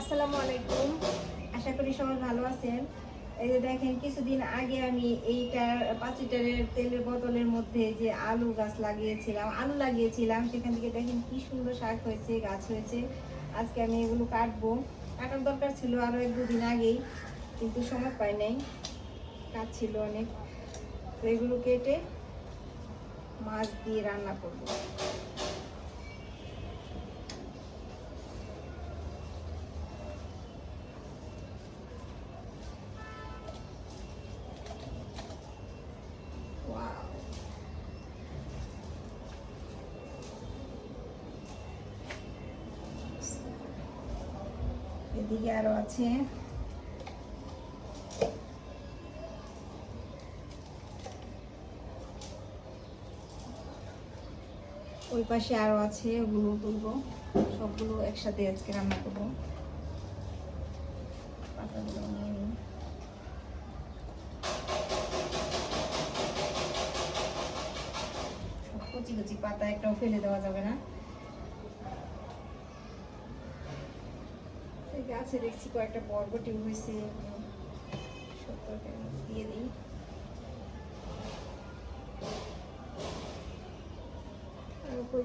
আসসালামু আলাইকুম। আশা করি সবাই ভালো আছেন। এই যে দেখেন, কিছুদিন আগে আমি এইটার পাঁচ লিটারের তেলের বোতলের মধ্যে যে আলু গাছ লাগিয়েছিলাম, আলু লাগিয়েছিলাম, সেখান থেকে দেখেন কি সুন্দর শাক হয়েছে, গাছ হয়েছে। আজকে আমি এগুলো কাটবো। কাটার দরকার ছিল আরও এক দুদিন আগেই, কিন্তু সময় পাই নাই। কাজ ছিল অনেক। তো এগুলো কেটে মাছ দিয়ে রান্না করব। এদিকে আরও আছে। ওই পাশে আরও আছে, ওগুলো তুলবো। সবগুলো একসাথে আজকে রান্না করব। পাতাগুলো নিয়ে কচি কচি পাতা একটাও ফেলে দেওয়া যাবে না। এই গাছে দেখছি কয়েকটা বরবটি হয়েছে দিয়ে দিই।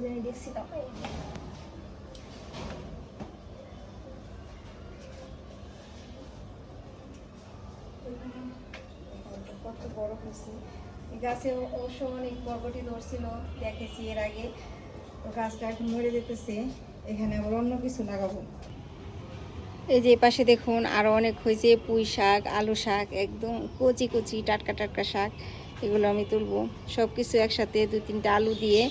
জানি এই কত বড় হয়েছে। দেখেছি এর আগে। গাছটা এখন মরে যেতেছে, এখানে আবার অন্য কিছু লাগাবো। এই যে পাশে দেখুন আরও অনেক হয়েছে, পুঁই শাক, আলু শাক, একদম কচি কচি টাটকা টাটকা শাক, এগুলো আমি তুলবো। সব কিছু একসাথে দু তিনটা আলু দিয়ে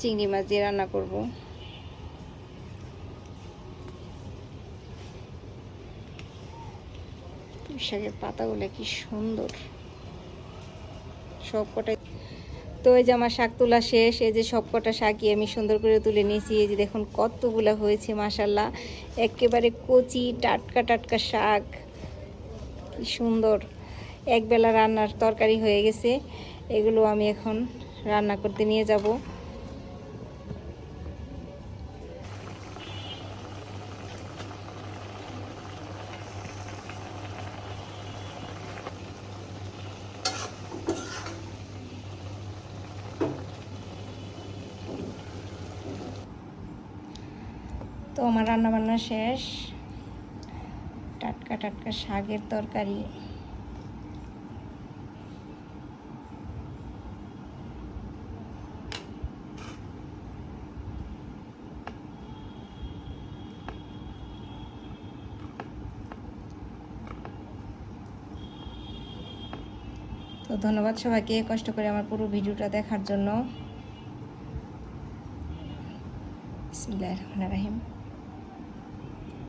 চিংড়ি মাছ দিয়ে রান্না করব। পুঁই শাকের পাতাগুলো কি সুন্দর। সব কটাই তো এই যে আমার শাক তোলা শেষ, এই যে সব কটা শাকই আমি সুন্দর করে তুলে নিয়েছি। এই যে দেখুন কতগুলো হয়েছে মাসাল্লাহ একেবারে কচি, টাটকা টাটকা শাক। কি সুন্দর। একবেলা রান্নার তরকারি হয়ে গেছে। এগুলো আমি এখন রান্না করতে নিয়ে যাব। তো আমার রান্না বান্না শেষ। টাটকা টাটকা শাকের তরকারি। তো ধন্যবাদ সবাইকে কষ্ট করে আমার পুরো ভিডিওটা দেখার জন্য। বিসমিল্লাহির রহিম।